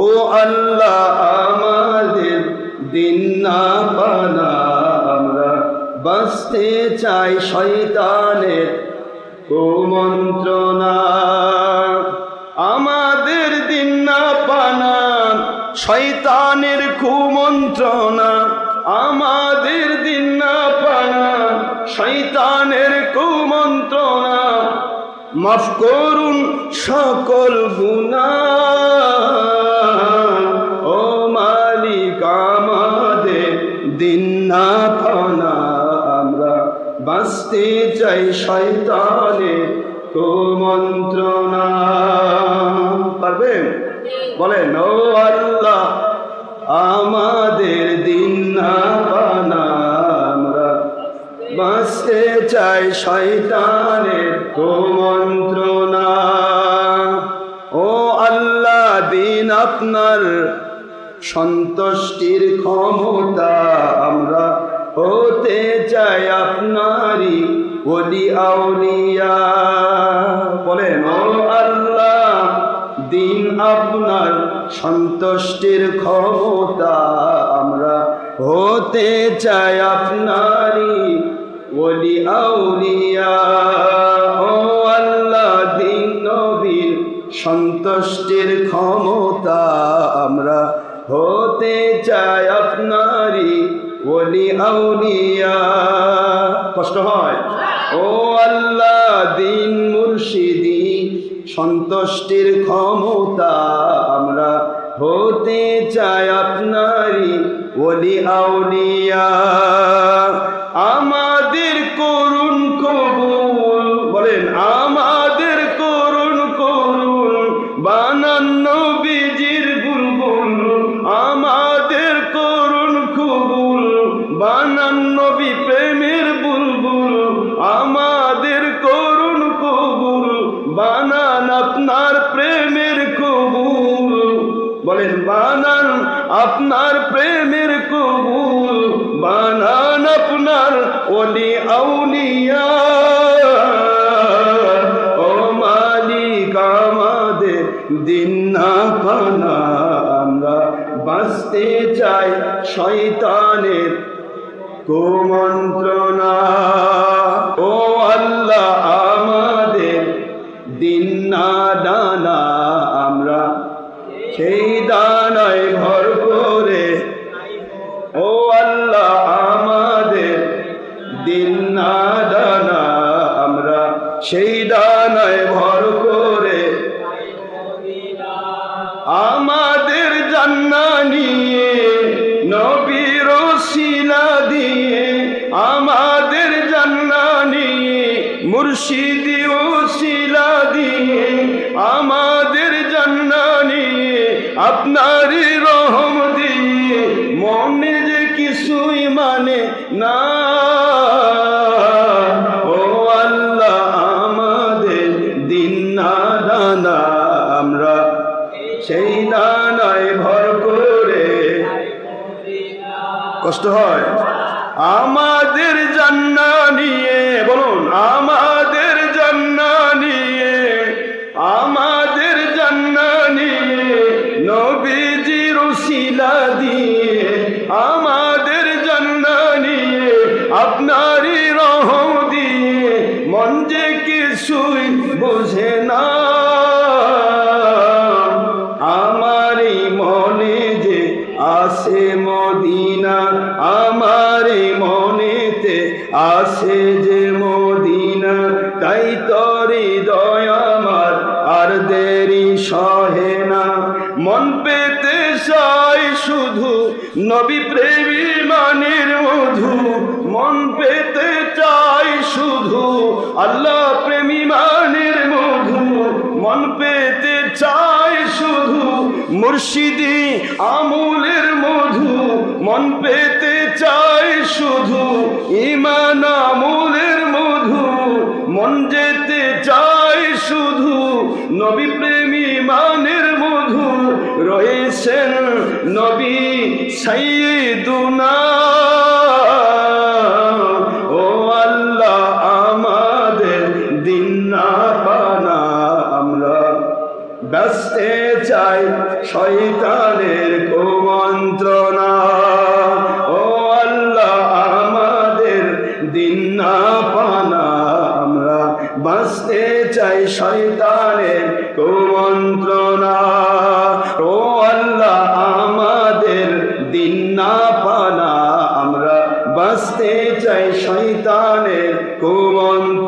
ও আল্লাহ আমাদের দিন না পানা, আমরা বাঁচতে চাই শয়তানের কুমন্ত্রণা। আমাদের দিন না পানা, শয়তানের কুমন্ত্রণা। আমাদের দিন না পানা, শয়তানের কুমন্ত্রণা। মাফ করুন সকল গুণা চাই শয়তানের কুমন্ত্রণা পারবেন বলেন ও আল্লাহ, আমাদের দিন না পানা আমরা। বাঁচতে চাই শয়তানের কুমন্ত্রণা ও আল্লাহ, দিন আপনার সন্তুষ্টির ক্ষমতা আমরা। হতে চাই আপনারই বলি আউলিয়া বলেন, ও আল্লাহ, দিন আপনার সন্তুষ্টির ক্ষমতা আমরা হতে চাই আপনারই। বলি আউলিয়া, ও আল্লাহ, দিন নবীর সন্তুষ্টির ক্ষমতা আমরা হতে চাই আপনারই। বলি আউলিয়া, কষ্ট হয়? ও আল্লাহ দিন মুর্শিদি সন্তুষ্টির ক্ষমতা আমরা হতে চাই আপনারই ওলি আউলিয়া। আমাদের বলেন, বানান আপনার প্রেমের কবুল, বানান আপনার ওলি আউলিয়া। ও মালিক, আমাদের দিন না পানা, আমরা বাঁচতে চাই শয়তানের কুমন্ত্রণা। সেই দানায় ভর করে ও আল্লাহ আমাদের দিন না দানা, আমরা সেই দানায় ভর করে আমাদের জান্না নিয়ে, নবীর শিলা দিয়ে, আমাদের জান্না নিয়ে মুর্শিদি আপনারই রহম দিয়ে মনে যে কিছুই মানে না। ও আল্লাহ আমাদের দিন না দানা, আমরা সেই দানায় ভর করে কষ্ট হয়। আমাদের জান্না শিলা দিয়ে আমাদের জান্না নিয়ে, আপনারই রহম দিয়ে মন যে কিছুই বোঝে না। আমারই মনে যে আসে মদিনা, আমারই মনেতে আসে যে মদিনা, তাই তরি দয়া আমার আর দেরি সহে না। মন নবী প্রেমী মানের মধু, মন পেতে চাই শুধু। আল্লাহ প্রেমী মানের মধু, মন পেতে চাই শুধু। মুর্শিদি আমুলের মধু, মন পেতে চাই শুধু। ইমান আমুলের মধু, মন যেতে চাই শুধু। নবী প্রেমী মানের মধু, রয়েছেন নবী সাইয়্যিদুনা ও আল্লাহ আমাদের দিন না পানা আমরা। ব্যস্তে চাই শয়তানের কুমন্ত্রণা, ও আল্লাহ আমাদের দিন না পানা আমরা। বাঁচতে চাই শয়তানের কুমন্ত্রণা। বাঁচতে চাই শয়তানের কুমন্ত্রণা